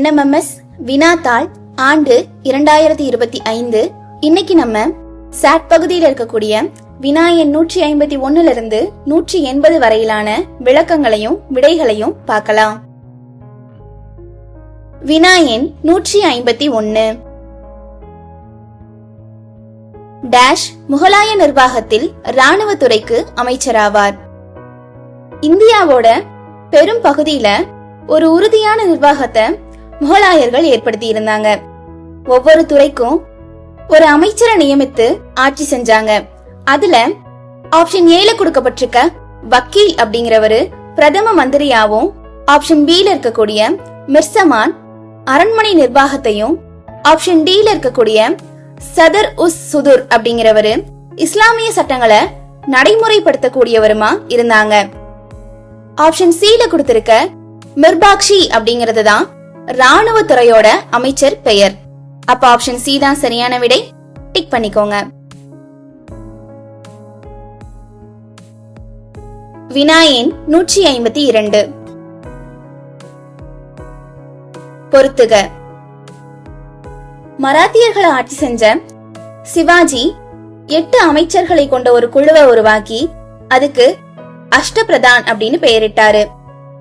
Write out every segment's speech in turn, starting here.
NMMS வினாத்தாள் ஆண்டு இரண்டாயிரத்தி இருபத்தி ஐந்து. இன்னைக்கு நம்ம சாட் பகுதியில் இருக்கக்கூடிய வினா எண் நூற்றி ஐம்பத்தி ஒன்னுல இருந்து நூற்றி எண்பது வரையிலான விளக்கங்களையும் விடைகளையும் பார்க்கலாம். வினா எண் நூற்றி ஐம்பத்தி ஒன்னு. டேஷ் முகலாய நிர்வாகத்தில் ராணுவத்துறைக்கு அமைச்சராவார். இந்தியாவோட பெரும் பகுதியில ஒரு உறுதியான நிர்வாகத்தை முகலாயர்கள் ஏற்படுத்தி இருந்தாங்க ஒவ்வொரு துறைக்கும் ஒரு அமைச்சரை நியமித்து ஆட்சி செஞ்சாங்க. அதுல ஆப்ஷன் ஏல கொடுக்கப்பட்டிருக்க வக்கீல் அப்படிங்கிறவரு பிரதம மந்திரியாவும் ஆப்ஷன் பி ல இருக்கக்கூடிய மிர்சமான் அரண்மனை நிர்வாகத்தையும் ஆப்ஷன் டி ல இருக்கக்கூடிய சதர் உஸ் சுதுர் அப்படிங்கிறவரு இஸ்லாமிய சட்டங்களை நடைமுறைப்படுத்தக்கூடியவருமா இருந்தாங்க. ஆப்ஷன் சி ல கொடுத்திருக்க மிர்பாக்ஷி அப்படிங்கிறது தான் ராணுவத்துறையோட அமைச்சர் பெயர். அப்ப ஆப்ஷன் சி தான் சரியான விடை. டிக் பண்ணிக்கோங்க. வினாயின் நூற்றி ஐம்பத்தி இரண்டு. பொறுத்துக. மராத்தியர்களை ஆட்சி செஞ்ச சிவாஜி எட்டு அமைச்சர்களை கொண்ட ஒரு குழுவை உருவாக்கி அதுக்கு அஷ்டபிரதான் அப்படின்னு பெயரிட்டாரு.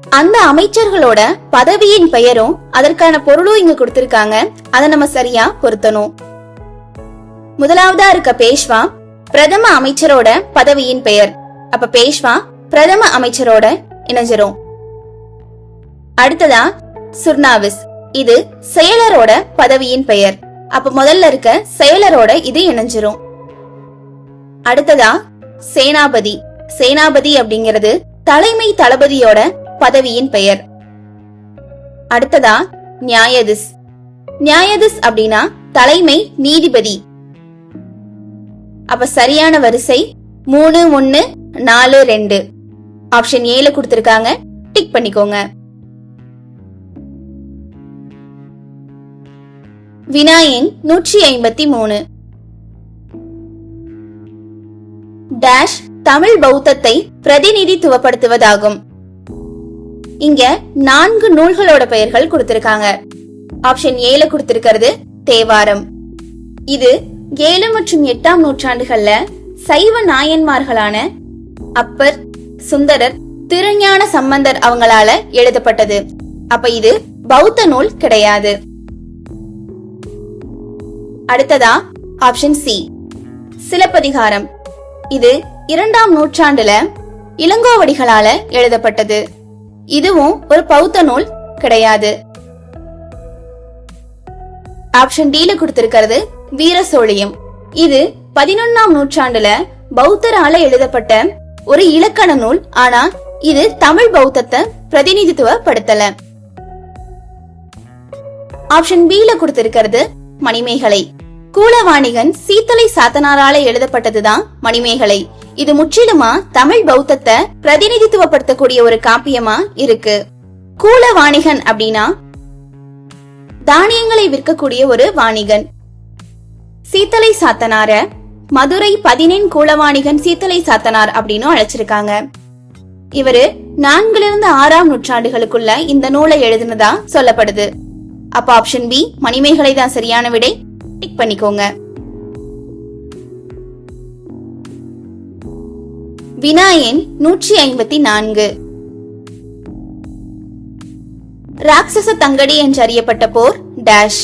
அந்த அமைச்சர்களோட பதவியின் பெயரும் அதற்கான பொருளும் இங்க கொடுத்திருக்காங்க. அதை நம்ம சரியா பொருத்தணும். முதலாவதா இருக்க பேஷ்வா பிரதம அமைச்சரோட பதவியின் பெயர். அப்ப பேஷ்வா பிரதம அமைச்சரோட இணைஞ்சிரும். அடுத்ததா சுர்னாவிஸ். இது செயலரோட பதவியின் பெயர். அப்ப முதல்ல இருக்க செயலரோட இது இணைஞ்சிரும். அடுத்ததா சேனாபதி. சேனாபதி அப்படிங்கிறது தலைமை தளபதியோட பதவியின் பெயர். அடுத்ததா நியாயதிஸ். நியாயதிஸ் அப்படின்னா தலைமை நீதிபதி. அப்ப சரியான வரிசை மூணு ஒன்னு நாலு ரெண்டு. ஆப்ஷன் ஏல கொடுத்திருக்காங்க. டிக் பண்ணிக்கோங்க. வினாயின் நூற்றி ஐம்பத்தி மூணு. டேஷ் தமிழ் பௌத்தத்தை பிரதிநிதித்துவப்படுத்துவதாகும். இங்க நான்கு நூல்களோட பெயர்கள் கொடுத்திருக்காங்க. ஆப்ஷன் ஏல கொடுத்திருக்கிறது தேவாரம். இது ஏழு மற்றும் எட்டாம் நூற்றாண்டுகள்ல சைவ நாயன்மார்களான அப்பர் சுந்தரர் திருஞான சம்பந்தர் அவங்களால எழுதப்பட்டது. அப்ப இது பௌத்த நூல் கிடையாது. அடுத்ததா ஆப்ஷன் சி சிலப்பதிகாரம். இது இரண்டாம் நூற்றாண்டுல இளங்கோவடிகளால எழுதப்பட்டது. இதுவும் ஒரு பௌத்த நூல் கிடையாது. ஆப்ஷன் டில ல கொடுத்திருக்கிறது வீரசோழியம் இது பதினொன்னாம் நூற்றாண்டுல பௌத்தரால எழுதப்பட்ட ஒரு இலக்கண நூல் ஆனா இது தமிழ் பௌத்தத்தை பிரதிநிதித்துவப்படுத்தல. ஆப்ஷன் பி ல கொடுத்திருக்கிறது மணிமேகலை. கூலவாணிகன் சீத்தலை சாத்தனாரால எழுதப்பட்டதுதான் மணிமேகலை. இது முற்றிலுமா தமிழ் பௌத்தத்தை பிரதிநிதித்துவப்படுத்தக்கூடிய ஒரு காப்பியமா இருக்கு? கூலவாணிகன் அப்படின்னா தானியங்களை விற்கக்கூடிய ஒரு வாணிகன். சீத்தலை சாத்தனார மதுரை பதினெண் கூலவாணிகன் சீத்தலை சாத்தனார் அப்படின்னு அழைச்சிருக்காங்க. இவரு நான்கிலிருந்து ஆறாம் நூற்றாண்டுகளுக்குள்ள இந்த நூலை எழுதினதா சொல்லப்படுது. அப்ப ஆப்ஷன் பி மணிமேகலை தான் சரியான விடை. டிக் பண்ணிக்கோங்க. வினாயன் நூற்றி ஐம்பத்தி நான்கு. ராட்சச தங்கடி என்று அறியப்பட்ட போர் டேஷ்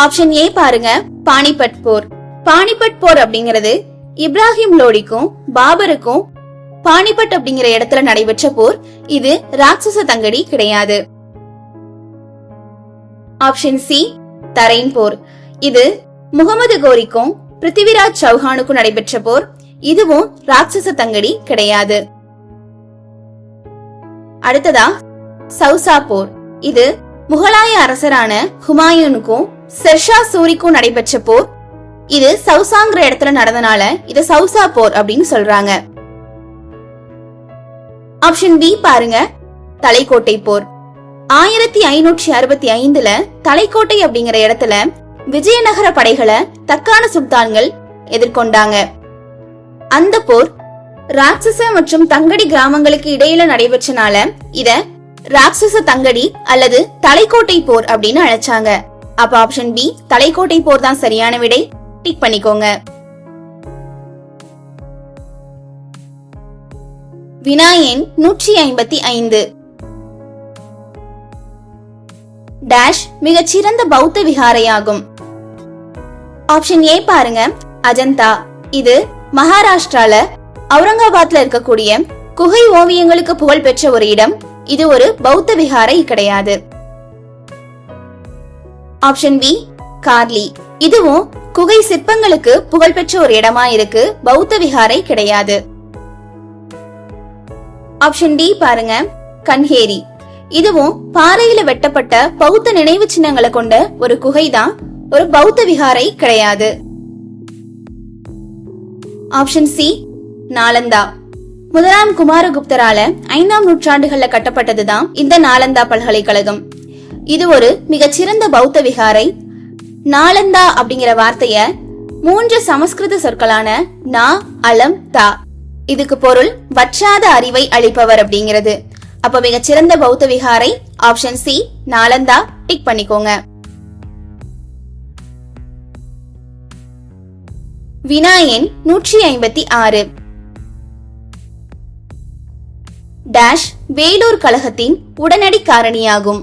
ஆப்ஷன் ஏ பாருங்க பானிபட் போர். பானிபட் போர் அப்படிங்கிறது இப்ராஹிம் லோடிக்கும் பாபருக்கும் பானிபட் அப்படிங்கிற இடத்துல நடைபெற்ற போர். இது ராட்சச தங்கடி கிடையாது. ஆப்ஷன் சி தரைன் போர். இது முகமது கோரிக்கும் பிருத்திவிராஜ் சௌஹானுக்கும் நடைபெற்ற போர். இதுவும் ராட்சச தங்கடி கிடையாது. அடுத்ததா சௌசா போர். இது முகலாய அரசரான ஹுமாயூனுக்கும் செர்ஷா சூரிக்கும் நடைபெற்ற போர். இது சவுசாங்கிற இடத்துல நடந்தனால இது சௌசா போர் அப்படின்னு சொல்றாங்க. ஆப்ஷன் பி பாருங்க தலைக்கோட்டை போர். ஆயிரத்தி ஐநூற்றி அறுபத்தி ஐந்துல தலைக்கோட்டை அப்படிங்கிற இடத்துல விஜயநகர படைகளை தக்கான சுல்தான்கள் எதிர்கொண்டாங்க. அந்த போர் ராட்சச மற்றும் தங்கடி கிராமங்களுக்கு இடையில நடைபெற்றனால இத ராட்சச தங்கடி அல்லது தலைக்கோட்டை போர் அப்படின்னு அழைச்சாங்க. அப்ப ஆப்ஷன் பி தலைக்கோட்டை போர் தான் சரியான விடை. டிக் பண்ணிக்கோங்க. வினா எண் நூற்றி ஐம்பத்தி ஐந்து. டேஷ் மிகச்சிறந்த பௌத்த விகாரையாகும். ஆப்ஷன் ஏ பாருங்க. அஜந்தா. இது மகாராஷ்டிரால அவுரங்காபாத்ல இருக்கக்கூடிய குகை ஓவியங்களுக்கு புகழ் பெற்ற ஒரு இடம். இது ஒரு பௌத்த விகாரை கிடையாது. Option B Karli. இதுவும் குகை சிற்பங்களுக்கு புகழ்பெற்ற ஒரு இடமா இருக்கு. பௌத்த விகாரை கிடையாது. ஆப்ஷன் டி பாருங்க. கன்ஹேரி. இதுவும் பாறையில வெட்டப்பட்ட பௌத்த நினைவு சின்னங்களை கொண்ட ஒரு குகைதான். ஒரு பௌத்த விகாரை கிடையாது. Option C Nalanda. முதலாம் குமாரகுப்தரால ஐந்தாம் நூற்றாண்டுகள்ல கட்டப்பட்டதுதான் இந்த நாலந்தா பல்கலைக்கழகம். இது ஒரு மிகச்சிறந்த பௌத்த விகாரை. நாலந்தா அப்படிங்கிற வார்த்தைய மூன்று சமஸ்கிருத சொற்களான நா அலம் தா. இதுக்கு பொருள் வற்றாத அறிவை அளிப்பவர் அப்படிங்கிறது. அப்ப மிகச்சிறந்த பௌத்த விகாரை ஆப்ஷன் சி நாலந்தா. டிக் பண்ணிக்கோங்க. வினா எண் நூற்றி ஐம்பத்தி ஆறு. டேஷ் வேலூர் கழகத்தின் உடனடி காரணியாகும்.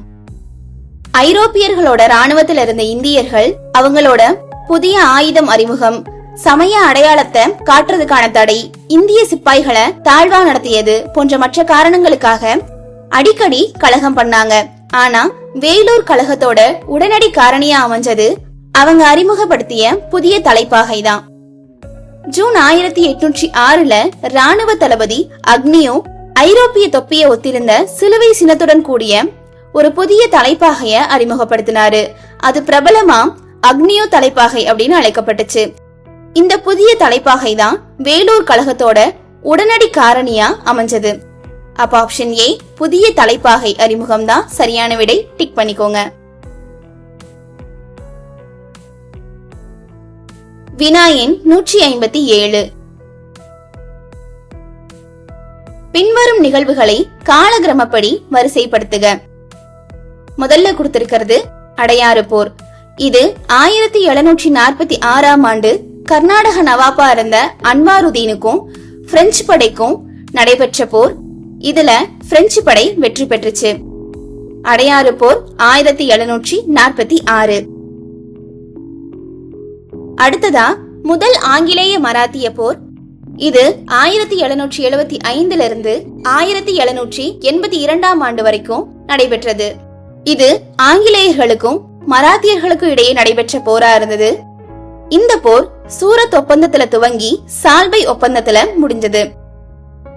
ஐரோப்பியர்களோட ராணுவத்தில் இருந்த இந்தியர்கள் அவங்களோட புதிய ஆயுதம் அறிமுகம். சமய அடையாளத்தை காட்டுறதுக்கான தடை. இந்திய சிப்பாய்களை தாழ்வா நடத்தியது போன்ற மற்ற காரணங்களுக்காக அடிக்கடி கழகம் பண்ணாங்க. ஆனா வேலூர் கழகத்தோட உடனடி காரணியா அமைஞ்சது அவங்க அறிமுகப்படுத்திய புதிய தலைப்பாகை தான். ஜூன் ஆயிரத்தி எட்நூற்றி ஆறுல ராணுவ தளபதி அக்னியோ ஐரோப்பிய தொப்பியை ஒத்திருந்த சிலுவை சின்னத்துடன் கூடிய ஒரு புதிய தலைப்பாகைய அறிமுகப்படுத்தினாரு. அது பிரபலமா அக்னியோ தலைப்பாகை அப்படின்னு அழைக்கப்பட்டுச்சு. இந்த புதிய தலைப்பாகை தான் வேலூர் கழகத்தோட உடனடி காரணியா அமைஞ்சது. அப்ப ஆப்ஷன் ஏ புதிய தலைப்பாகை அறிமுகம் தான் சரியான விடை டிக் பண்ணிக்கோங்க. வினா எண் நூற்றி ஐம்பத்தி ஏழு. பின்வரும் நிகழ்வுகளை காலகிரமப்படி வரிசைப்படுத்துக. முதல்ல கொடுத்திருக்கிறது அடையாறு போர். இது ஆயிரத்தி எழுநூற்றி நாற்பத்தி ஆறாம் ஆண்டு கர்நாடக நவாப்பா இருந்த அன்வாருதீனுக்கும் பிரெஞ்சு படைக்கும் நடைபெற்ற போர். இதுல பிரெஞ்சு படை வெற்றி பெற்றுச்சு. அடையாறு போர் ஆயிரத்தி எழுநூற்றி நாற்பத்தி ஆறு. அடுத்ததா முதல் ஆங்கிலேய மராத்திய போர். இது ஆயிரத்தி எழுநூற்றி எழுபத்தி ஐந்துல இருந்து ஆயிரத்தி எழுநூற்றி எண்பத்தி இரண்டாம் ஆண்டு வரைக்கும் நடைபெற்றது. இது ஆங்கிலேயர்களுக்கும் மராத்தியர்களுக்கும் இடையே நடைபெற்ற போரா இருந்தது. இந்த போர் சூரத் ஒப்பந்தத்துல துவங்கி சால்வை ஒப்பந்தத்துல முடிஞ்சது.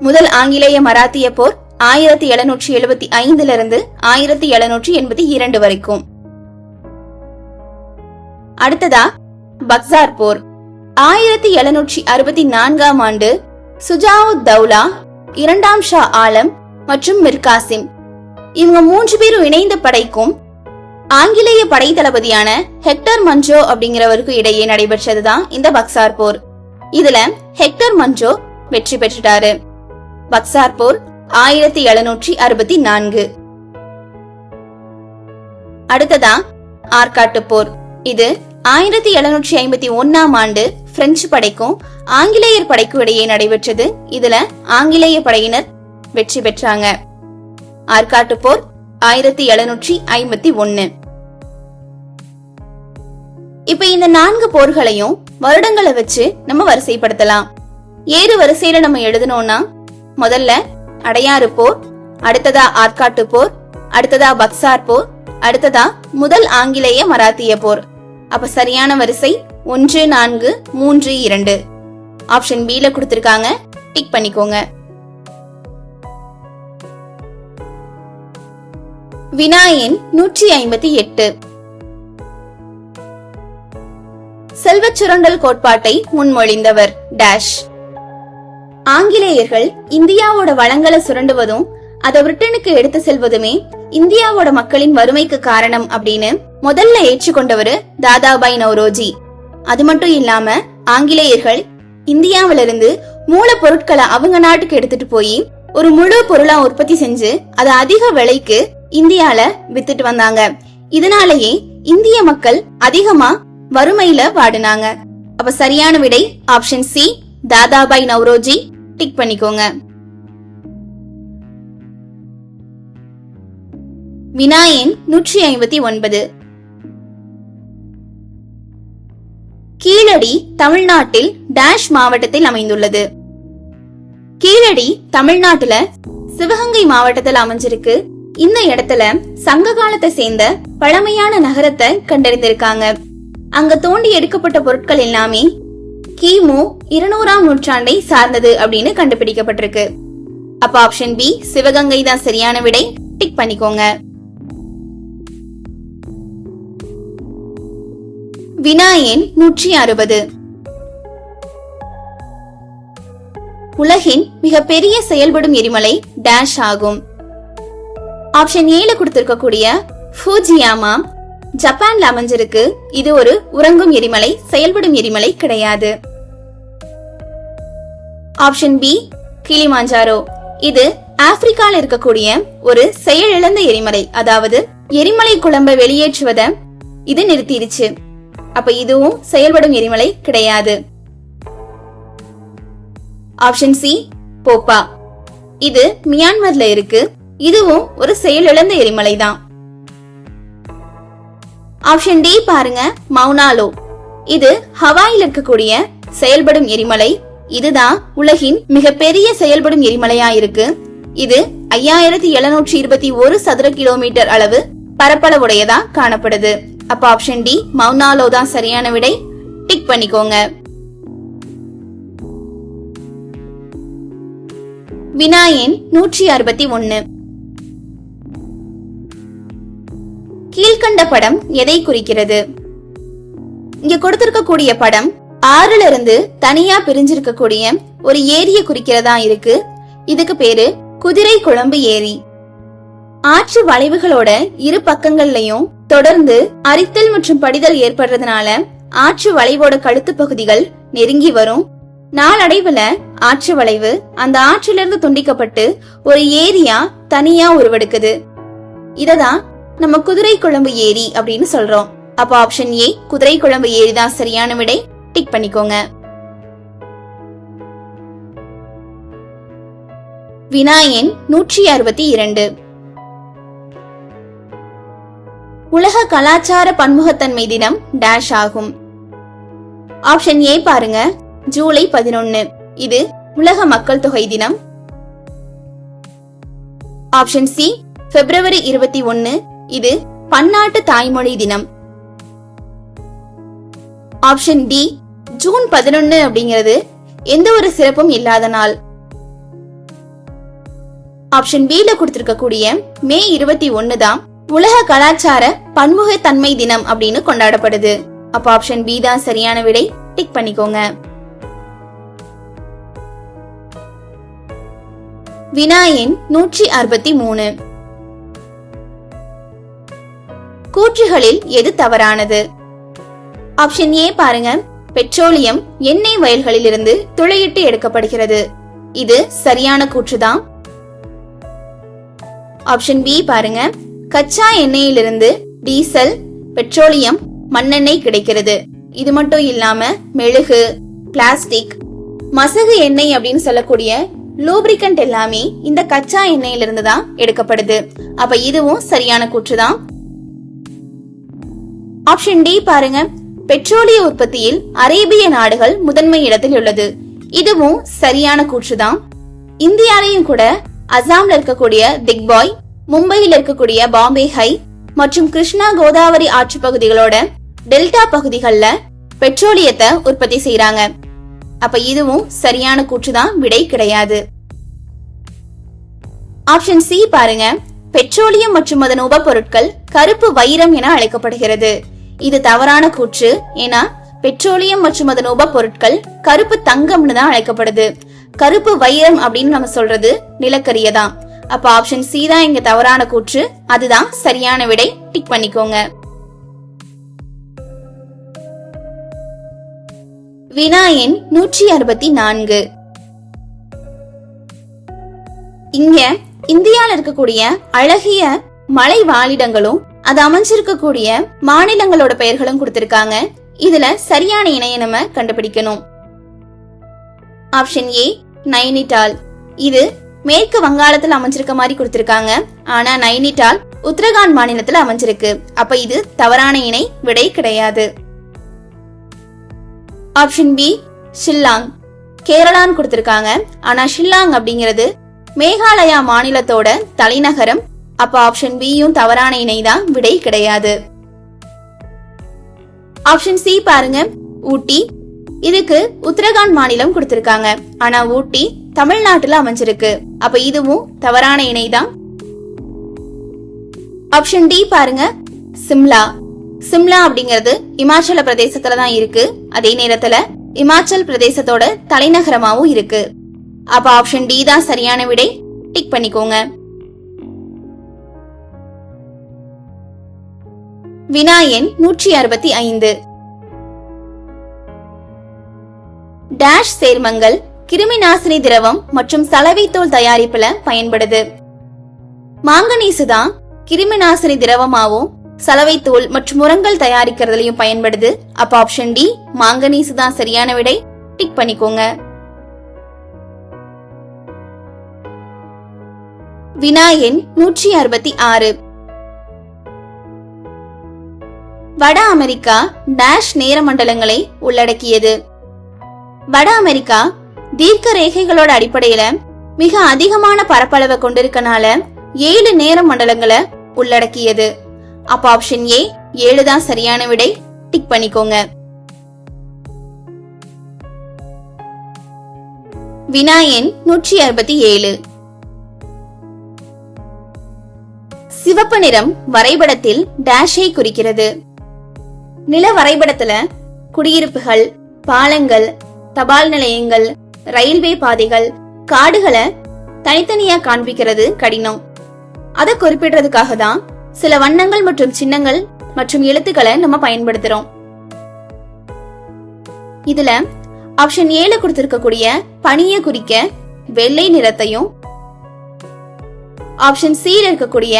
முதல் ஆங்கிலேய மராத்திய போர் ஆயிரத்தி எழுநூற்றி எழுபத்தி ஐந்துல இருந்து ஆயிரத்தி எழுநூற்றி எண்பத்தி இரண்டு வரைக்கும். அடுத்ததா பக்சார் போர் ஆயிரத்தி எழுநூற்றி அறுபத்தி நான்காம் ஆண்டு சுஜாவுத் தௌலா இரண்டாம் ஷா ஆலம் மற்றும் மிர்காசிம். இவங்க மூன்று பேரும் இணைந்த படைக்கும் ஆங்கிலேய படை தளபதியான ஹெக்டர் மஞ்சோ அப்படிங்கிறவருக்கு இடையே நடைபெற்றதுதான் இந்த பக்சார் போர் இதுல ஹெக்டர் மஞ்சோ வெற்றி பெற்றுட்டாரு. பக்சார் போர் ஆயிரத்தி எழுநூற்றி அறுபத்தி நான்கு. அடுத்ததா ஆர்காட்டு போர் இது ஆயிரத்தி எழுநூற்றி ஐம்பத்தி ஒன்னாம் ஆண்டு பிரெஞ்சு படைக்கும் ஆங்கிலேயர் படைக்கும் இடையே நடைபெற்றது. இதுல ஆங்கிலேய படையினர் வெற்றி பெற்றாங்க. ஆற்காட்டு போர் ஆயிரத்தி எழுநூற்றி ஐம்பத்தி ஒன்னு. இப்ப இந்த நான்கு போர்களையும் வருடங்களை வச்சு நம்ம வரிசைப்படுத்தலாம். ஏறு வரிசையில நம்ம எழுதணும்னா முதல்ல அடையாறு போர் அடுத்ததா ஆற்காட்டு போர் அடுத்ததா பக்சார் போர் அடுத்ததா முதல் ஆங்கிலேய மராத்திய போர். அப்ப சரியான வரிசை ஒன்று நான்கு மூன்று இரண்டு. ஆப்ஷன் பில கொடுத்திருக்காங்க. டிக் பண்ணிக்கோங்க. வினாயின் நூற்றி ஐம்பத்தி எட்டு. செல்வச் சுரண்டல் கோட்பாட்டை முன்மொழிந்தவர். டேஷ் ஆங்கிலேயர்கள் இந்தியாவோட வளங்களை சுரண்டுவதும் அதை பிரிட்டனுக்கு எடுத்து செல்வதுமே இந்தியாவோட மக்களின் வறுமைக்கு காரணம் அப்படின்னு முதல்ல ஏற்றுக்கொண்டவரு தாதாபாய் நவ்ரோஜி. அது மட்டும் இல்லாம ஆங்கிலேயர்கள் இந்தியாவிலிருந்து மூலப்பொருட்களை அவங்க நாட்டுக்கு எடுத்துட்டு போய் ஒரு முழு பொருளா உற்பத்தி செஞ்சு அதை அதிக விலைக்கு இந்தியால வித்துட்டு வந்தாங்க. இதனாலேயே இந்திய மக்கள் அதிகமா வறுமையில வாடினாங்க. அப்ப சரியான விடை option C Dadabhai Naoroji. Tick பண்ணிக்கோங்க. வினாயன் நூற்றி ஐம்பத்தி ஒன்பது. கீழடி தமிழ்நாட்டில் டேஷ் மாவட்டத்தில் அமைந்துள்ளது. கீழடி தமிழ்நாட்டுல சிவகங்கை மாவட்டத்தில் அமைஞ்சிருக்கு. இந்த இடத்துல சங்க காலத்தை சேர்ந்த பழமையான நகரத்தை கண்டறிந்திருக்காங்க. அங்க தோண்டி எடுக்கப்பட்ட பொருட்கள் எல்லாமே கிமு இருநூறாம் நூற்றாண்டை சார்ந்தது அப்படின்னு கண்டுபிடிக்கப்பட்டிருக்கு. அப்ப ஆப்ஷன் பி சிவகங்கை தான் சரியான விடை. டிக் பண்ணிக்கோங்க. வினாயன் நூற்றி அறுபது. உலகின் மிகப்பெரிய செயல்படும் எரிமலை டேஷ் ஆகும். ஆப்ஷன் ஏழு கொடுத்திருக்கக்கூடிய ஃபூஜியாமா ஜப்பான்ல அமைஞ்சிருக்கு. இது ஒரு உறங்கும் எரிமலை செயல்படும் எரிமலை கிடையாது. Option B Kilimanjaro. இது ஆப்பிரிக்கால இருக்கக்கூடிய ஒரு செயலிழந்த எரிமலை. அதாவது எரிமலை குழம்பை வெளியேற்றுவத இது நிறுத்திடுச்சு. அப்ப இதுவும் செயல்படும் எரிமலை கிடையாது. ஆப்ஷன் சி போப்பா. இது மியான்மர்ல இருக்கு. இதுவும் ஒரு செயலிழந்த எரிமலை தான் ஆப்ஷன் டி பாருங்க மௌனாலோ இது ஹவாயில் இருக்கக்கூடிய செயல்படும் எரிமலை. இதுதான் உலகின் மிகப்பெரிய செயல்படும் எரிமலையா இருக்கு. இது ஐயாயிரத்தி எழுநூற்றி இருபத்தி ஒரு சதுர கிலோமீட்டர் அளவு பரப்பளவுடையதா காணப்படுது. அப்ப ஆப்ஷன் டி மௌனாலோ தான் சரியான விடை. டிக் பண்ணிக்கோங்க. வினாயன் நூற்றி அறுபத்தி ஒன்னு. கீழ்கண்ட படம் எதை குறிக்கிறது? இங்க கொடுத்திருக்கக்கூடிய படம் ஆறுல இருந்து தனியா பிரிஞ்சிருக்கக்கூடிய ஒரு ஏரிய குறிக்கிறதா இருக்கு. இதுக்கு பேரு குதிரை குழம்பு ஏரி. ஆற்று வளைவுகளோட இரு பக்கங்கள்லயும் தொடர்ந்து அரித்தல் மற்றும் படிதல் ஏற்படுறதுனால ஆற்று வளைவோட கழுத்து பகுதிகள் நெருங்கி வரும். நாளடைவுல ஆற்று வளைவு அந்த ஆற்றிலிருந்து துண்டிக்கப்பட்டு ஒரு ஏரியா தனியா உருவெடுக்குது. இததான் நம்ம குதிரை குழம்பு ஏரி அப்படின்னு சொல்றோம். அப்ப ஆப்ஷன் ஏ குதிரை குழம்பு ஏரி தான் சரியான விடை. டிக் பண்ணிக்கோங்க. வினாயன் நூற்றி அறுபத்தி இரண்டு. உலக கலாச்சார பன்முகத்தன்மை தினம் டேஷ் ஆகும். ஆப்ஷன் ஏ பாருங்க. ஜூலை பதினொன்னு. இது உலக மக்கள் தொகை தினம். ஆப்ஷன் சி பிப்ரவரி இருபத்தி ஒன்னு. இது பன்னாட்டு தாய்மொழி தினம். ஆப்ஷன் டி ஜூன் பதினொன்னு அப்படிங்கிறது எந்த ஒரு சிறப்பும் இல்லாத நாள். ஆப்ஷன் பி ல கொடுத்திருக்கக்கூடிய மே இருபத்தி ஒன்னு தான் உலக கலாச்சார பன்முகத்தன்மை தினம் அப்படின்னு கொண்டாடப்படுது. அப்ப ஆப்ஷன் பி தான் சரியான விடை. டிக் பண்ணிக்கோங்க. வினாயின் நூற்றி அறுபத்தி மூணு. கூற்றுகளில் எது தவறானது? ஆப்ஷன் ஏ பாருங்க. பெட்ரோலியம் எண்ணெய் வயல்களிலிருந்து துளையிட்டு எடுக்கப்படுகிறது. இது சரியான கூற்றுதான் ஆப்ஷன் பி பாருங்க. கச்சா எண்ணெயிலிருந்து டீசல் பெட்ரோலியம் மண்ணெண்ணெய் கிடைக்கிறது. இது மட்டும் இல்லாம மெழுகு பிளாஸ்டிக் மசகு எண்ணெய் அப்படின்னு சொல்லக்கூடிய லூப்ரிகன்ட் எல்லாமே இந்த கச்சா எண்ணெயிலிருந்து தான் எடுக்கப்படுது. அப்ப இதுவும் சரியான கூற்று தான் ஆப்ஷன் டி பாருங்க. பெட்ரோலிய உற்பத்தியில் அரேபிய நாடுகள் முதன்மை இடத்தில் உள்ளது. இதுவும் சரியான கூற்று தான் இந்தியாலையும் கூட அசாம்ல இருக்கக்கூடிய திக்பாய் மும்பையில் இருக்கக்கூடிய பாம்பே ஹை மற்றும் கிருஷ்ணா கோதாவரி ஆற்று பகுதிகளோட டெல்டா பகுதிகளில் பெட்ரோலியத்தை உற்பத்தி செய்யறாங்க அப்ப இதுவும் சரியான கூற்றுதான் விடை கிடையாது. ஆப்ஷன் சி பாருங்க. பெட்ரோலியம் மற்றும் அதன் உபப்பொருட்கள் கருப்பு வைரம் என அழைக்கப்படுகிறது. இது தவறான கூற்று. ஏன்னா பெட்ரோலியம் மற்றும் அதன் உபப்பொருட்கள் கருப்பு தங்கம்னு தான் அழைக்கப்படுது. கருப்பு வைரம் அப்படின்னு நம்ம சொல்றது நிலக்கரியதான். அப்ப ஆப்ஷன் சி தான் இங்க தவறான கூற்று. அதுதான் சரியான விடை. டிக் பண்ணிக்கோங்க. வினாயன் நூற்றி அறுபத்தி நான்கு. இங்க இந்தியால இருக்கக்கூடிய அழகிய மலை வாழிடங்களும் அது அமைஞ்சிருக்கக்கூடிய மாநிலங்களோட பெயர்களும் கொடுத்திருக்காங்க. இதுல சரியான இணைய நம்ம கண்டுபிடிக்கணும். ஆப்ஷன் ஏ நைனிடால் இது மேற்கு வங்காளத்துல அமைஞ்சிருக்க மாதிரி கொடுத்திருக்காங்க. ஆனா நைனிடால் உத்தரகாண்ட் மாநிலத்துல அமைஞ்சிருக்கு. அப்ப இது தவறான இணை விடை கிடையாது. Option B Shillong. கேரளான்னு கொடுத்திருக்காங்க. ஆனா ஷில்லாங் அப்படிங்கிறது மேகாலயா மாநிலத்தோட தலைநகரம். அப்ப ஆப்ஷன் பியும் தவறான இணைதான் விடை கிடையாது. ஆப்ஷன் சி பாருங்க. ஊட்டி. இதுக்கு உத்தரகாண்ட் மாநிலம் கொடுத்திருக்காங்க. ஆனா ஊட்டி தமிழ்நாட்டுல அமைஞ்சிருக்கு. அப்ப இதுவும் தவறான இணைதான். ஆப்ஷன் டி பாருங்க. சிம்லா. சிம்லா அப்படிங்கிறது இமாச்சல பிரதேசத்துல தான் இருக்கு. அதே நேரத்துல இமாச்சல் பிரதேசத்தோட தலைநகரமாவும் இருக்கு. அப்ப ஆப்ஷன் டி தான் சரியான விடை. டிக் பண்ணிக்கோங்க. வினா எண் நூற்றி அறுபத்தி ஐந்து. டேஷ் சேர்மங்கள் கிருமி நாசினி திரவம் மற்றும் சலவைத்தோல் தயாரிப்புல பயன்படுது. மாங்கனீசு தான் கிருமி நாசினி திரவமாவும் சலவைத்தூள் மற்றும் உரங்கள் தயாரிக்கிறதுலயும் பயன்படுது. அப்ப ஆப்ஷன் டி மாங்கனீசு தான் சரியான விடை. டிக் பண்ணிக்கோங்க. வினா எண் நூற்றி அறுபத்தி ஆறு. வட அமெரிக்கா டேஷ் நேர மண்டலங்களை உள்ளடக்கியது. வட அமெரிக்கா தீர்க்க ரேகைகளோட அடிப்படையில மிக அதிகமான பரப்பளவை கொண்டிருக்கனால ஏழு நேர மண்டலங்களை உள்ளடக்கியது. அப்ப ஆப்ஷன் ஏ ஏழு தான் சரியான விடை. டிக் பண்ணிக்கோங்க. வினா எண் நூற்றி அறுபத்தி ஏழு. சிவப்பு நிறம் வரைபடத்தில் டேஷை குறிக்கிறது. நில வரைபடத்துல குடியிருப்புகள் பாலங்கள் தபால் நிலையங்கள் ரயில்வே பாதைகள் காடுகளை தனித்தனியா காண்பிக்கிறது கடினம். அதை குறிப்பிடுறதுக்காக தான் சில வண்ணங்கள் மற்றும் சின்னங்கள் மற்றும் எழுத்துக்களை நம்ம பயன்படுத்துறோம். இதுல ஆப்ஷன் ஏழு கொடுத்திருக்கக்கூடிய பனியை குறிக்க வெள்ளை நிறத்தையும் ஆப்ஷன் சி இருக்கக்கூடிய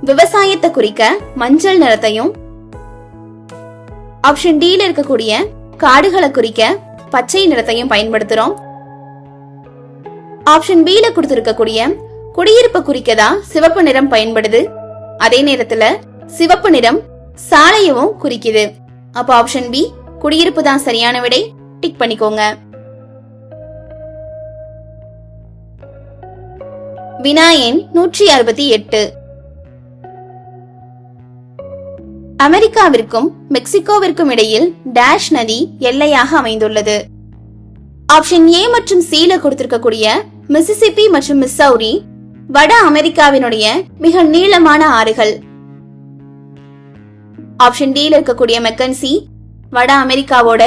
விவசாயத்தை குறிக்க மஞ்சள் நிறத்தையும் ஆப்ஷன் டி இருக்கக்கூடிய காடுகளை குறிக்க பச்சை நிறத்தையும் பயன்படுத்துறோம். ஆப்ஷன் பி ல கொடுத்திருக்கக்கூடிய குடியிருப்பு குறிக்கதா சிவப்பு நிறம் பயன்படுது. அதே நேரத்துல சிவப்பு நிறம் சாலையவும் குறிக்குது. அப்ப ஆப்ஷன் பி குடியிருப்பு தான் சரியான விடை. டிக் பண்ணிக்கோங்க. வினா எண் நூற்றி அறுபத்தி எட்டு. அமெரிக்காவிற்கும் மெக்சிகோவிற்கும் இடையில் டேஷ் நதி எல்லையாக அமைந்துள்ளது. ஆப்ஷன் ஏ மற்றும் சி கொடுத்திருக்கக்கூடிய மிசிசிபி மற்றும் மிஸ்ஸௌரி வட அமெரிக்காவினுடைய மிக நீளமான ஆறுகள். ஆப்ஷன் டி இருக்கக்கூடிய மெக்கன்சி வட அமெரிக்காவோட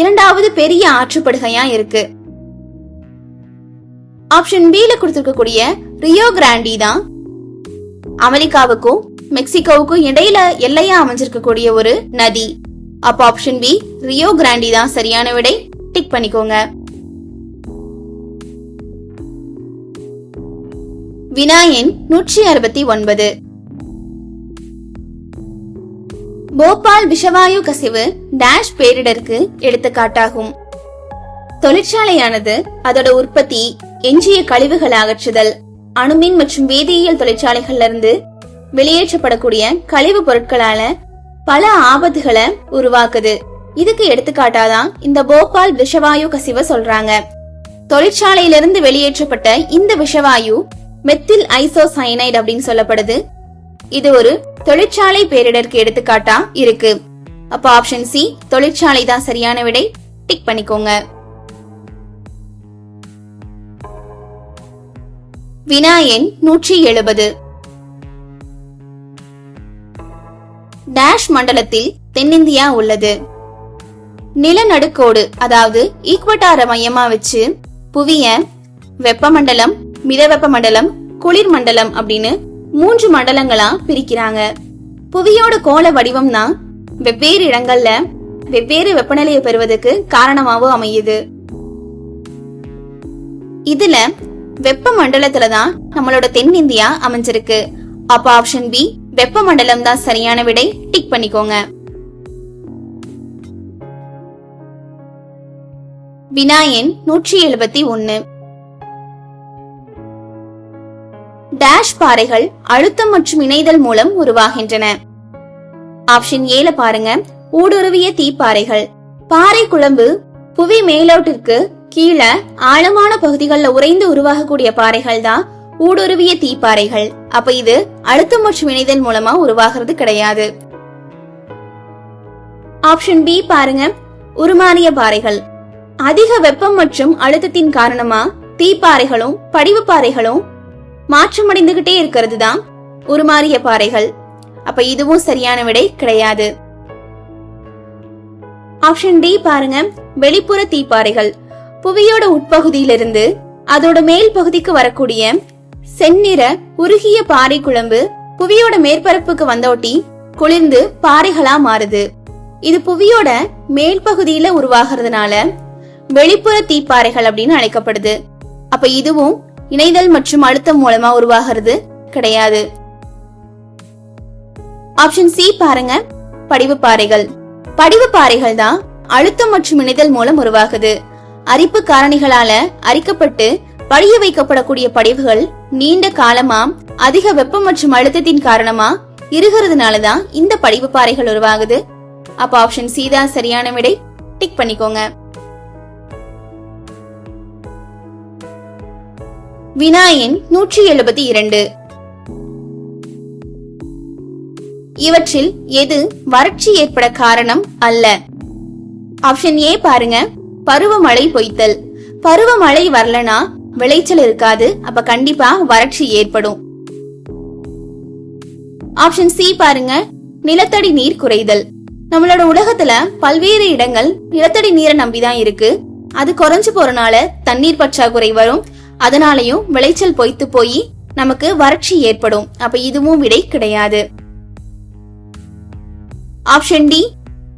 இரண்டாவது பெரிய ஆற்றுப்படுகையா இருக்கு. ஆப்ஷன் பி ல கொடுத்திருக்கக்கூடிய ரியோ கிராண்டி தான். அமெரிக்காவுக்கும் மெக்சிகோவுக்கும் இடையில எல்லையா அமைஞ்சிருக்கக்கூடிய ஒரு நதி. அப்ப ஆப்ஷன் பி ரியோ கிராண்டி தான் சரியான விடை. டிக் பண்ணிக்கோங்க. வினாயன் நூற்றி அறுபத்தி ஒன்பது. போபால் விஷவாயு கசிவு டேஷ் பேரிடருக்கு எடுத்துக்காட்டாகும். தொழிற்சாலையானது அதோட உற்பத்தி எஞ்சிய கழிவுகள் அகற்றுதல் அணுமின் மற்றும் வேதியியல் தொழிற்சாலைகள்ல இருந்து வெளியேற்றப்படக்கூடிய கழிவு பொருட்களால பல ஆபத்துகளை உருவாக்குது. இதுக்கு எடுத்துக்காட்டாதான் இந்த போபால் விஷவாயு கசிவ சொல்றாங்க. தொழிற்சாலையிலிருந்து வெளியேற்றப்பட்ட இந்த விஷவாயு மெத்தில் ஐசோசைனைட் அப்படின்னு சொல்லப்படுது. இது ஒரு தொழிற்சாலை பேரிடருக்கு எடுத்துக்காட்டா இருக்கு. அப்ப ஆப்ஷன் சி தொழிற்சாலை தான் சரியான விடை. டிக் பண்ணிக்கோங்க. வினா எண் நூற்றி எழுபது. டேஷ் மண்டலத்தில் தென்னிந்தியா உள்ளது. நிலநடுக்கோடு அதாவது ஈக்வட்டார மையமா வச்சு புவிய வெப்பமண்டலம் மித வெப்பமண்டலம் குளிர் மண்டலம் அப்படின்னு மூன்று மண்டலங்களா பிரிக்கிறாங்க. புவியோட கோல வடிவம் தான் வெவ்வேறு இடங்கள்ல வெவ்வேறு வெப்பநிலையை பெறுவதற்கு காரணமாகவும் அமையுது. இதுல வெப்ப மண்டலத்துல தான் நம்மளோட தென்னிந்தியா அமைஞ்சிருக்கு. அப்ப ஆப்ஷன் பி வெப்ப மண்டலம் தான் சரியான விடை டிக் பண்ணிக்கோங்க. வினா எண் நூற்றி எழுபத்தி ஒன்னு. டேஷ் பாறைகள் அழுத்தம் மற்றும் இணைதல் மூலம் உருவாகின்றன. ஆப்ஷன் ஏல பாருங்க. ஊடுருவிய தீப்பாறைகள். பாறை குழம்பு புவி மேலோட்டிற்கு கீழே ஆழமான பகுதிகளில் உறைந்து உருவாகக்கூடிய பாறைகள் தான் ஊடுருவிய தீப்பாறைகள். அப்ப இது அழுத்தம் மற்றும் இணைதல் மூலமா உருவாகிறது கிடையாது. ஆப்ஷன் பி பாருங்க. உருமாறிய பாறைகள். அதிக வெப்பம் மற்றும் அழுத்தத்தின் காரணமா தீப்பாறைகளும் படிவு பாறைகளும் மாற்றமடைந்துகிட்டே இருக்கிறது தான் உருமாறிய பாறைகள். அப்ப இதுவும் சரியான விடை கிடையாது. ஆப்ஷன் டி பாருங்க. வெளிப்புற தீப்பாறைகள். புவியோட உட்பகுதியிலிருந்து அதோட மேல் பகுதிக்கு வரக்கூடிய செந்நிற உருகிய பாறை குழம்பு புவியோட மேற்பரப்புக்கு வந்தோட்டி குளிர்ந்து பாறைகளா மாறுது. இது புவியோட மேல் பகுதியில உருவாகிறதுனால வெளிப்புற தீப்பாறைகள் அப்படின்னு அழைக்கப்படுது. அப்ப இதுவும் இணைதல் மற்றும் அழுத்தம் மூலமா உருவாகிறது. கிடையாது. ஆப்ஷன் சி பாருங்க. படிவு பாறைகள். படிவு பாறைகள் தான் அழுத்தம் மற்றும் இணைதல் மூலம் உருவாகுது. அரிப்பு காரணிகளால அரிக்கப்பட்டு படிய வைக்கப்படக்கூடிய படிவுகள் நீண்ட காலமா அதிக வெப்பம் மற்றும் அழுத்தத்தின் காரணமா இருகிறதுனாலதான் இந்த படிவு பாறைகள் உருவாகுது. அப்ப ஆப்ஷன் சி தான் சரியான விடை. டிக் பண்ணிக்கோங்க. வினாயின் நூற்றி எழுபத்தி இரண்டு. இவற்றில் எது வறட்சி ஏற்பட காரணம் அல்ல? ஆப்ஷன் ஏ பாருங்க. பருவமழை பொய்த்தல். பருவமழை வரலனா விளைச்சல் இருக்காது அப்ப கண்டிப்பா வறட்சி ஏற்படும். ஆப்ஷன் சி பாருங்க. நிலத்தடி நீர் குறைதல். நம்மளோட உலகத்துல பல்வேறு இடங்கள் நிலத்தடி நீரை நம்பிதான் இருக்கு. அது குறைஞ்சு போறனால தண்ணீர் பற்றாக்குறை வரும் அதனாலயும் விளைச்சல் பொய்த்து போய் நமக்கு வறட்சி ஏற்படும். அப்ப இதுவும் விடை கிடையாது. ஆப்ஷன் டி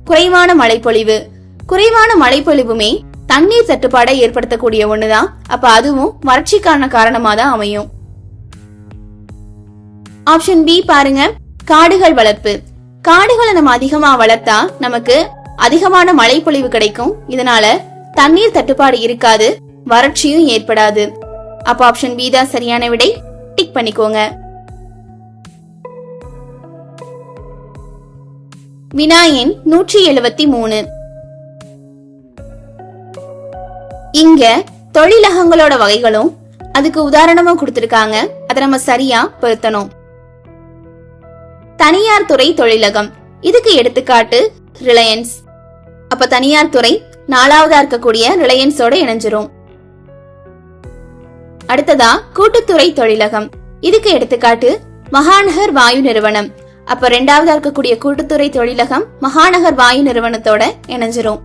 குறைவான மழைப்பொழிவு. குறைவான மழைப்பொழிவுமே தண்ணீர் தட்டுப்பாடை ஏற்படுத்தக்கூடிய ஒண்ணுதான். அப்ப அதுவும் வறட்சிக்கான காரணமா தான் அமையும். ஆப்ஷன் பி பாருங்க காடுகள் வளர்ப்பு. காடுகளை நம்ம அதிகமா வளர்த்தா நமக்கு அதிகமான மழைப்பொழிவு கிடைக்கும். இதனால தண்ணீர் தட்டுப்பாடு இருக்காது வறட்சியும் ஏற்படாது. அப்ப ஆப்ஷன் பி தான் சரியான விடை. டிக் பண்ணிக்கோங்க. வினா எண் நூற்றி எழுபத்தி மூணு இங்க தொழிலகங்களோட வகைகளும் அதுக்கு உதாரணமா கொடுத்திருக்காங்க. அதை நம்ம சரியா பொருத்தணும். தனியார் துறை தொழிலகம். இதுக்கு எடுத்துக்காட்டு ரிலையன்ஸ் அப்ப தனியார் துறை நாலாவதா இருக்கக்கூடிய ரிலையன்ஸோட இணைஞ்சிரும். அடுத்ததா கூட்டுத்துறை தொழிலகம். இதுக்கு எடுத்துக்காட்டு மகாநகர் வாயு நிறுவனம். அப்ப ரெண்டாவதா இருக்கக்கூடிய கூட்டுத்துறை தொழிலகம் மகாநகர் வாயு நிறுவனத்தோட இணைஞ்சிரும்.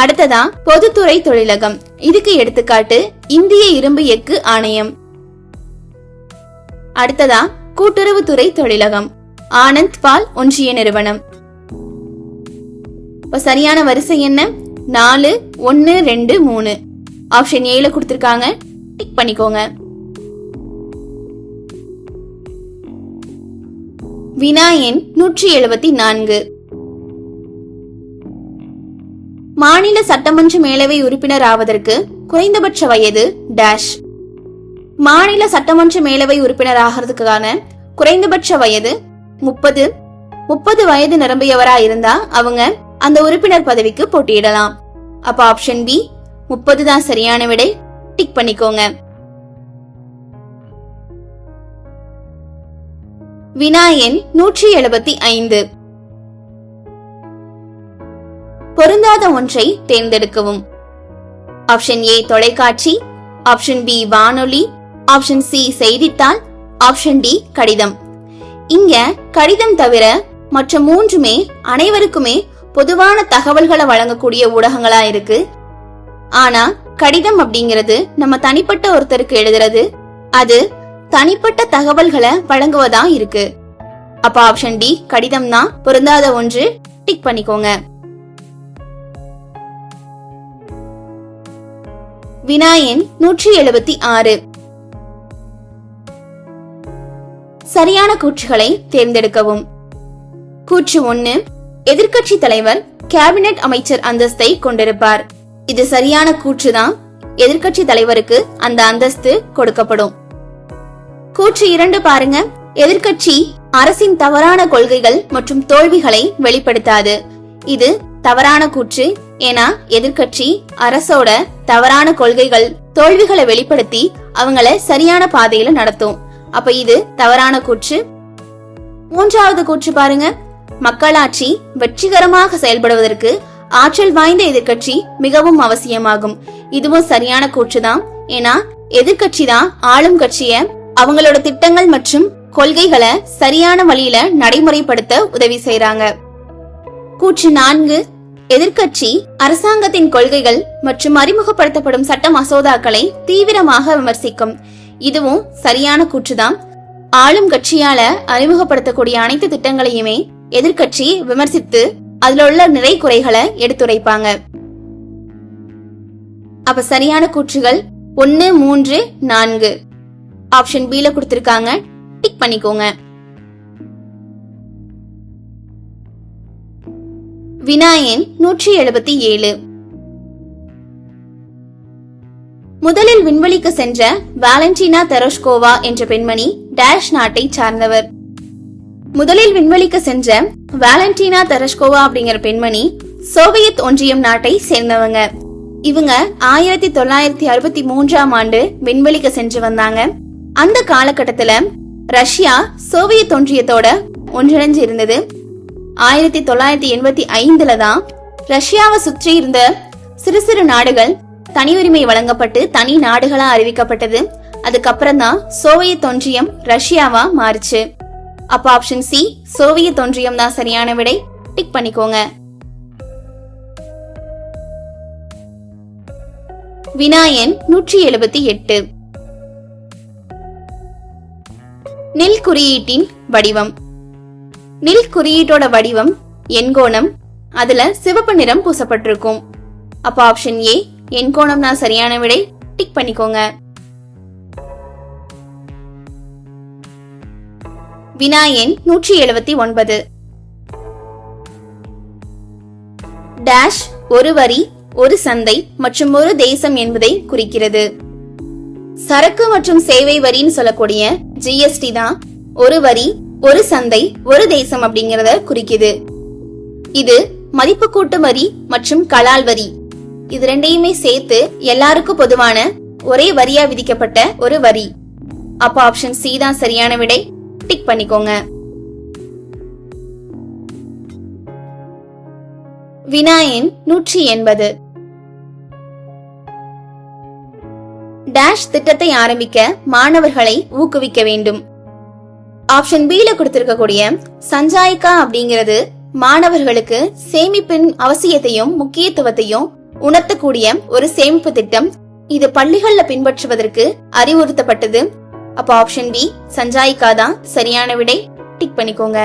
அடுத்ததா பொதுத்துறை தொழிலகம். இதுக்கு எடுத்துக்காட்டு இந்திய இரும்பு எஃகு ஆணையம். அடுத்ததா கூட்டுறவுத்துறை தொழிலகம். ஆனந்த் பால் ஒன்றிய நிறுவனம். இப்ப சரியான வரிசை என்ன? நாலு ஒன்னு ரெண்டு மூணு. ஆப்ஷன் ஏல கொடுத்துருக்காங்க. டிக் பண்ணிக்கோங்க. வினா எண் நூற்றி எழுபத்தி நான்கு மாநில சட்டமன்ற மேலவை உறுப்பினர் ஆவதற்கு குறைந்தபட்ச வயது டேஷ் மாநில சட்டமன்ற மேலவை உறுப்பினர் ஆகிறதுக்கான குறைந்தபட்ச வயது முப்பது. முப்பது வயது நிரம்பியவரா இருந்தா அவங்க அந்த உறுப்பினர் பதவிக்கு போட்டியிடலாம். அப்ப ஆப்ஷன் பி முப்பது தான் சரியான விடை. டிக் பண்ணிக்கோங்க. வினா எண் நூற்றி எழுபத்தி ஐந்து. பொருந்தாத ஒன்றை தேர்ந்தெடுக்கவும். ஆப்ஷன் ஏ தொலைக்காட்சி. ஆப்ஷன் பி வானொலி. ஆப்ஷன் சி செய்தித்தாள். ஆப்ஷன் டி கடிதம். இங்க கடிதம் தவிர மற்ற மூன்றுமே அனைவருக்குமே பொதுவான தகவல்களை வழங்கக்கூடிய ஊடகங்களா இருக்கு. ஆனா கடிதம் அப்படிங்கிறது நம்ம தனிப்பட்ட ஒருத்தருக்கு எழுதுறது. அது தனிப்பட்ட தகவல்களை வழங்குவதா இருக்கு. அப்ப ஆப்ஷன் டி கடிதம் தான் பொருந்தாத ஒன்று டிக் பண்ணிக்கோங்க. வினாயன் நூற்றி எழுபத்தி ஆறு. சரியான கூற்றுகளை தேர்ந்தெடுக்கவும். கூற்று ஒன்னு எதிர்க்கட்சி தலைவர் கேபினெட் அமைச்சர் அந்தஸ்தை கொண்டிருப்பார். இது சரியான கூற்றுதான். எதிர்கட்சி தலைவருக்கு அந்த அந்தஸ்து கொடுக்கப்படும். கூற்று இரண்டு பாருங்க. எதிர்கட்சி அரசின் தவறான கொள்கைகள் மற்றும் தோல்விகளை வெளிப்படுத்தாது. இது தவறான கூற்று. ஏன்னா எதிர்கட்சி அரசோட தவறான கொள்கைகள் தோல்விகளை வெளிப்படுத்தி அவங்கள சரியான பாதையில நடத்தும். அப்ப இது தவறான கூற்று. மூன்றாவது கூற்று பாருங்க. மக்களாட்சி வெற்றிகரமாக செயல்படுவதற்கு ஆற்றல் வாய்ந்த எதிர்க்கட்சி மிகவும் அவசியமாகும். இதுவும் சரியான கூற்றுதான். ஏன்னா எதிர்க்கட்சி தான் ஆளும் கட்சிய அவங்களோட திட்டங்கள் மற்றும் கொள்கைகளை சரியான வழியில நடைமுறைப்படுத்த உதவி செய்யறாங்க கூற்று நான்கு. எதிர்க்கட்சி அரசாங்கத்தின் கொள்கைகள் மற்றும் அறிமுகப்படுத்தப்படும் சட்ட மசோதாக்களை தீவிரமாக விமர்சிக்கும். இதுவும் சரியான கூற்றுதான். ஆளும் கட்சியால அறிமுகப்படுத்தக்கூடிய அனைத்து திட்டங்களையுமே எதிர்க்கட்சி விமர்சித்து அதுல உள்ள நிறை குறைகளை எடுத்துரைப்பாங்க. அப்ப சரியான கூற்றுகள் ஒன்னு மூன்று நான்கு. ஆப்ஷன் பி ல கொடுத்திருக்காங்க. டிக் பண்ணிக்கோங்க. வினாயன் நூற்றி எழுபத்தி ஏழு. முதலில் விண்வெளிக்கு சென்ற வேலண்டினா தெரோஷ்கோவா என்ற பெண்மணி டேஷ் நாட்டை சார்ந்தவர். முதலில் விண்வெளிக்கு சென்ற வேலண்டினா தெரஷ்கோவா அப்படிங்கிற பெண்மணி சோவியத் ஒன்றியம் நாட்டை சேர்ந்தவங்க. இவங்க ஆயிரத்தி தொள்ளாயிரத்தி அறுபத்தி மூன்றாம் ஆண்டு விண்வெளிக்கு சென்று வந்தாங்க. அந்த காலகட்டத்துல ரஷ்யா சோவியத் ஒன்றியத்தோட ஒன்றிணைஞ்சு இருந்தது ஆயிரத்தி தொள்ளாயிரத்தி எண்பத்தி ஐந்துல தான் ரஷ்யாவை சுற்றி இருந்த சிறு சிறு நாடுகள் தனி உரிமை வழங்கப்பட்டு தனி நாடுகளா அறிவிக்கப்பட்டது. அதுக்கப்புறம் தான் சோவியத் ஒன்றியம் ரஷ்யாவா மாறுச்சு. அப்ப ஆப்ஷன் சி சோவியத் ஒன்றியம் தான் சரியான விடை. டிக் பண்ணிக்கோங்க. வினாயன் நூற்றி எழுபத்தி எட்டு. நில் குறியீட்டின் வடிவம். நில் குறியீட்டோட வடிவம் எண்கோணம் அதுல சிவப்பு நிறம் பூசப்பட்டிருக்கும். அப்ப ஆப்ஷன் ஏ எண்கோணம் தான் சரியான விடை. டிக் பண்ணிக்கோங்க. வினாயன் நூற்றி எழுபத்தி ஒன்பது. டேஷ் ஒரு வரி ஒரு சந்தை மற்றும் ஒரு தேசம் என்பதை குறிக்கிறது. சரக்கு மற்றும் சேவை வரின்னு சொல்லக்கூடிய ஜிஎஸ்டி தான் ஒரு வரி ஒரு சந்தை ஒரு தேசம் அப்படிங்கறத குறிக்குது. இது மதிப்பு கூட்டு வரி மற்றும் கலால் வரி. இது ரெண்டையுமே சேர்த்து எல்லாருக்கும் பொதுவான ஒரே வரியா விதிக்கப்பட்ட ஒரு வரி. அப்ப ஆப்ஷன் சி தான் சரியான விடை. டிக் பண்ணிக்கோங்க. வினாயின் நூற்றி எண்பது டேஷ் திட்டத்தை ஆரம்பிக்க மாணவர்களை ஊக்குவிக்க வேண்டும். ஆப்ஷன் பி ல கொடுத்திருக்கக்கூடிய சஞ்சாயிகா அப்படிங்கிறது மாணவர்களுக்கு சேமிப்பின் அவசியத்தையும் முக்கியத்துவத்தையும் உணர்த்தக்கூடிய ஒரு சேமிப்பு திட்டம். இது பள்ளிகள்ல பின்பற்றுவதற்கு அறிவுறுத்தப்பட்டது. அப்ப ஆப்ஷன் பி சஞ்சாயிகா தான் சரியான விடை டிக் பண்ணிக்கோங்க.